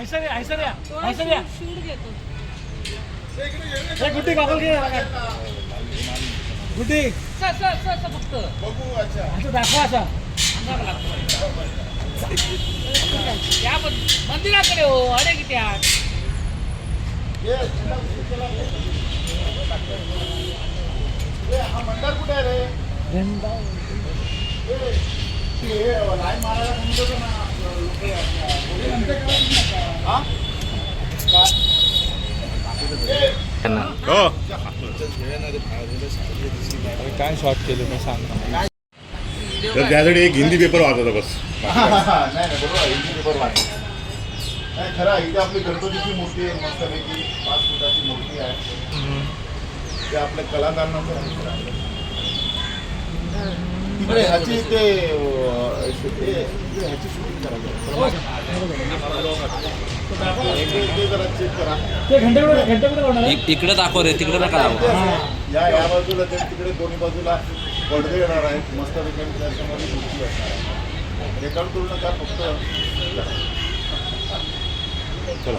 ऐसर या ऐसर या ऐसर या शूट घेतो। गुड्डी गॉगल घे. गुड्डी. स- स- स- स फक्त. असं दाखवा असा लागतो. या पण- मंदिराकडे हो अडे किती आत. काय शॉर्ट केले मी सांग तर त्यासाठी एक हिंदी पेपर वाचवता बस. नाही नाही बरोबर आहे. हिंदी पेपर वाचा नाही खरं आहे, इथे आपली गणपतीची मूर्ती आहे मस्तपैकी पाच फुटाची मूर्ती आहे ते आपल्या कलाकारांना तिकडे ह्याची ते ह्याची शूटिंग करायची दाखव रे तिकडे नका दाखव. या या बाजूला ते तिकडे दोन्ही बाजूला पडदे येणार आहेत. आणि त्याच्यामध्ये असणार रेकॉर्ड करू नका फक्त चला.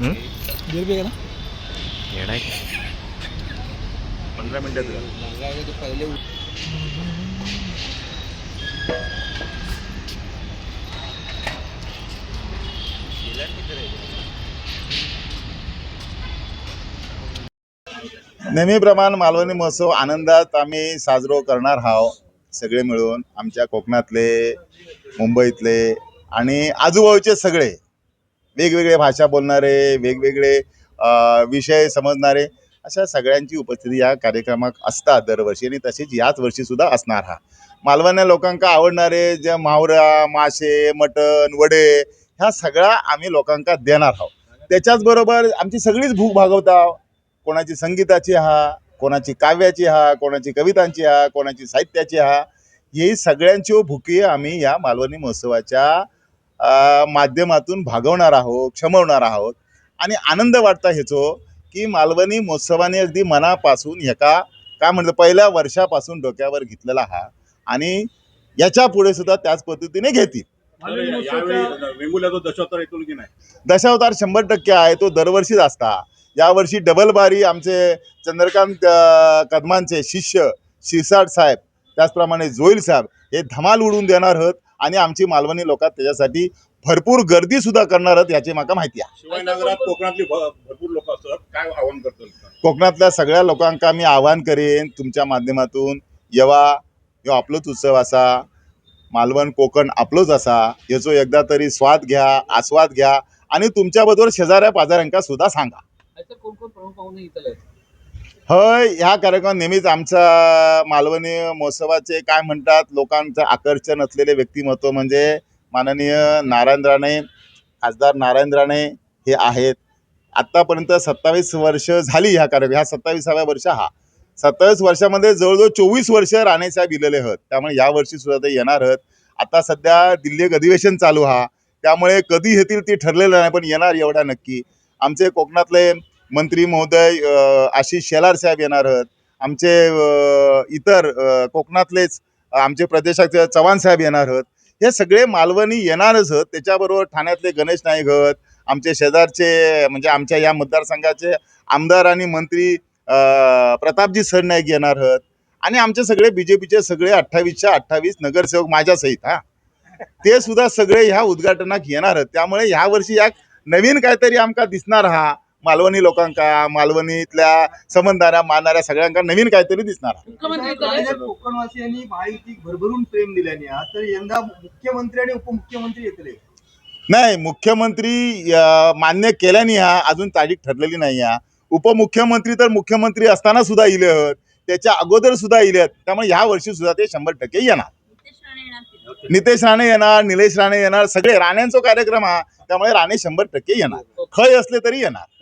दीड बी आहे. ना पंधरा मिनिटात नेहमीप्रमाणे मालवणी महोत्सव आनंदात आम्ही साजरो करणार आहोत सगळे मिळून आमच्या कोकणातले मुंबईतले आणि आजूबाजूचे सगळे. वेगवेगळे भाषा बोलणारे वेगवेगळे विषय समजणारे अशा सगळ्यांची उपस्थिती या कार्यक्रमात असतात दरवर्षी आणि तशीच याच वर्षी सुद्धा असणार हा. मालवण्या लोकांका आवडणारे जे मावरा मासे मटण वडे ह्या सगळ्या आम्ही लोकांका देणार आहोत. त्याच्याच बरोबर आमची सगळीच भूक भागवता कोणाची संगीताची हा कोणाची काव्याची हा कोणाची कवितांची हा कोणाची साहित्याची हा ही सगळ्यांची भुकी आम्ही या मालवणी महोत्सवाच्या माध्यमातून भागवणार आहोत क्षमवणार आहोत. आणि आनंद वाटता ह्याचो की मालवणी महोत्सवाने अगदी मनापासून ह्याका काय म्हणतं पहिल्या वर्षापासून डोक्यावर घेतलेला हा. आणि याच्यापुढे सुद्धा त्याच पद्धतीने घेतील. दशावतार येतो की नाही? दशावतार शंभर टक्के आहे तो दरवर्षीच असता. यावर्षी डबल बारी आमचे चंद्रकांत कदमांचे शिष्य शिरसाट साहेब त्याचप्रमाणे जोईल साहेब हे धमाल उडून देणार आहेत आणि आमची मालवणी लोक त्याच्यासाठी भरपूर गर्दी सुद्धा करणार आहेत याची म्हाका माहिती आहे. कोकणातली भ- भरपूर लोक असतात काय आव्हान करतात कोकणातल्या सगळ्या लोकांका मी आवाहन करेन तुमच्या माध्यमातून येवा ह्यो आपलोच उत्सव असा मालवण कोकण आपलोच असा याचो एकदा तरी स्वाद घ्या आस्वाद घ्या आणि तुमच्याबरोबर शेजाऱ्या पाजाऱ्यांका सुद्धा सांगा. नाहीतर कोण कोण प्रमुख पाहुणे इथले हय ह्या कार्यक्रमात नेहमीच आमच्या मालवणी महोत्सवाचे काय म्हणतात लोकांचं आकर्षण असलेले व्यक्तिमत्व म्हणजे माननीय नारायण राणे खासदार नारायण राणे हे आहेत. आत्तापर्यंत सत्तावीस वर्ष झाली ह्या कार्यक्रम ह्या सत्तावीसाव्या वर्ष हा. सत्तावीस वर्षामध्ये जवळजवळ चोवीस वर्ष राणे साहेब दिलेले आहेत त्यामुळे या वर्षी सुद्धा ते येणार आहेत आता सध्या दिल्ली एक अधिवेशन चालू हा त्यामुळे कधी येतील ते ठरलेलं नाही पण येणार एवढा नक्की. आमचे कोकणातले मंत्री महोदय आशिष शेलार साहेब येणार आहेत. आमचे इतर कोकणातलेच आमचे प्रदेशाचे चव्हाण साहेब येणार आहेत. हे सगळे मालवणी येणारच आहेत. त्याच्याबरोबर ठाण्यातले गणेश नाईक आहेत. आमचे शेजारचे म्हणजे आमच्या या मतदारसंघाचे आमदार आणि मंत्री प्रतापजी सरनाईक येणार आहेत. आणि आमचे सगळे बी जे पीचे सगळे अठ्ठावीसच्या अठ्ठावीस नगरसेवक माझ्यासहित हा. ते सुद्धा सगळे ह्या उद्घाटनाक येणार आहेत. त्यामुळे ह्या वर्षी या नवीन काहीतरी आमका दिसणार हा. मालवणी लोकांका मालवणीतल्या संबंधाऱ्या मानणाऱ्या सगळ्यांका नवीन काहीतरी दिसणार मुख्यमंत्री कोकणवासियांनी महायुतीक भरभरून प्रेम दिल्याने हा, तर यंदा मुख्यमंत्री आणि उपमुख्यमंत्री येतले. नाही मुख्यमंत्री अ, मान्य केल्याने हा अजून तारीख ठरलेली नाही हा उपमुख्यमंत्री तर मुख्यमंत्री असताना सुद्धा इले आहेत त्याच्या अगोदर सुद्धा इले आहेत त्यामुळे ह्या वर्षी सुद्धा ते शंभर टक्के येणार. नितेश राणे येणार निलेश राणे येणार सगळे राण्यांचा कार्यक्रम हा त्यामुळे राणे शंभर टक्के येणार. खय असले तरी येणार.